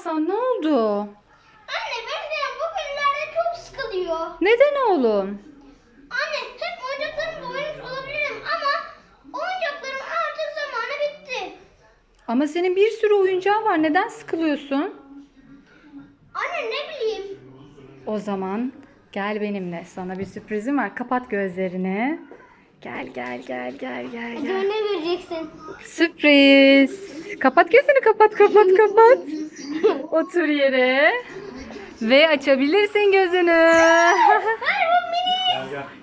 Aslan ne oldu? Anne benim canım bugünlerde çok sıkılıyor. Neden oğlum? Anne hep oyuncaklarımla oynamış olabilirim ama oyuncaklarım artık zamanı bitti. Ama senin bir sürü oyuncağın var. Neden sıkılıyorsun? Anne ne bileyim. O zaman gel benimle. Sana bir sürprizim var. Kapat gözlerini. Gel gel gel gel gel gel. ne vereceksin? Sürpriz. Kapat gözünü kapat kapat kapat. Otur yere. Ve açabilirsin gözünü.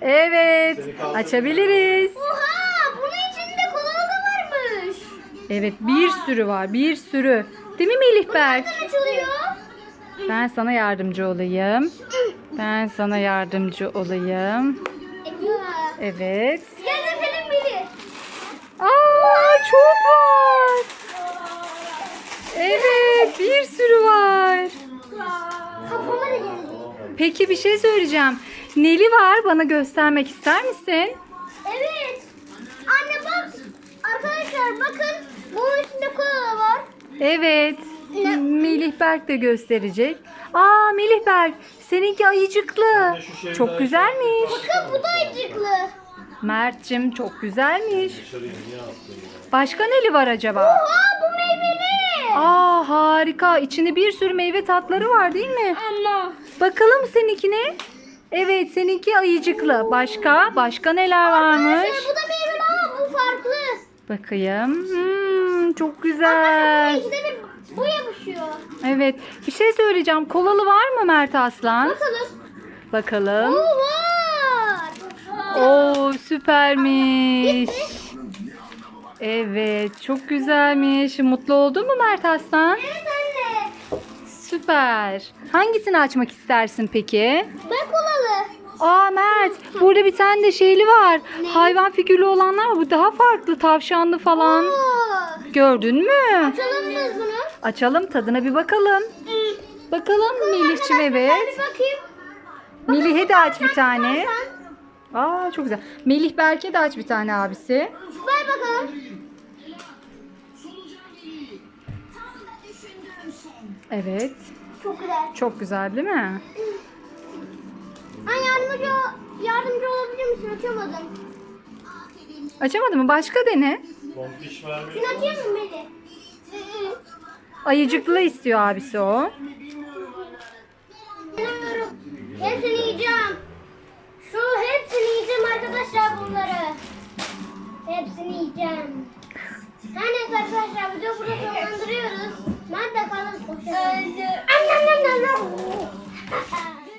evet. Açabiliriz. Oha bunun içinde kola da varmış. Evet bir sürü var. Bir sürü. Değil mi Melih Berk? Nereden açılıyor? Ben sana yardımcı olayım. Ben sana yardımcı olayım. Evet. Gel biri. Aa çok var. Evet bir sürü var. Kafama da geldi. Peki bir şey söyleyeceğim. Neli var bana göstermek ister misin? Evet. Anne bak. Arkadaşlar bakın. Bunun içinde kola var. Evet. Ne? Melih Berk de gösterecek. Aa Melih Berk seninki ayıcıklı. Çok güzelmiş. Bakın bu da acıklı. Mert'cim çok güzelmiş. Başka neli var acaba? Oha bu meyveli. Aa harika. İçinde bir sürü meyve tatları var değil mi? Ama. Bakalım seninkine. Evet seninki ayıcıklı. Başka? Başka neler varmış? Arkadaşlar bu da meyveli ama bu farklı. Bakayım. Hmm, çok Arkadaşlar güzel. bu yapışıyor. Evet. Bir şey söyleyeceğim. Kolalı var mı Mert Aslan? Bakalım. Bakalım. Bu var. Oo süpermiş. Evet çok güzelmiş. Mutlu oldun mu Mert Aslan? Evet anne. Süper. Hangisini açmak istersin peki? Ben kolalı. Aa Mert burada bir tane de şeyli var. Hayvan figürlü olanlar var. Bu daha farklı tavşanlı falan. Oo. Gördün mü? Açalım mı bunu? Açalım tadına bir bakalım. Bakalım Melih'cim evet. bakayım. Melih'e de aç bir tane. Aa çok güzel. Melih Berk'e de aç bir tane abisi. Ver bakalım. Evet. Çok güzel. Çok güzel değil mi? Ben yardımcı, yardımcı olabilir misin? Açamadım. Açamadı mı? Başka dene. Pompiş vermiyor. Ayıcıklı istiyor abisi o. Hepsini yiyeceğim. Şu hepsini yiyeceğim arkadaşlar bunları. Hepsini yiyeceğim.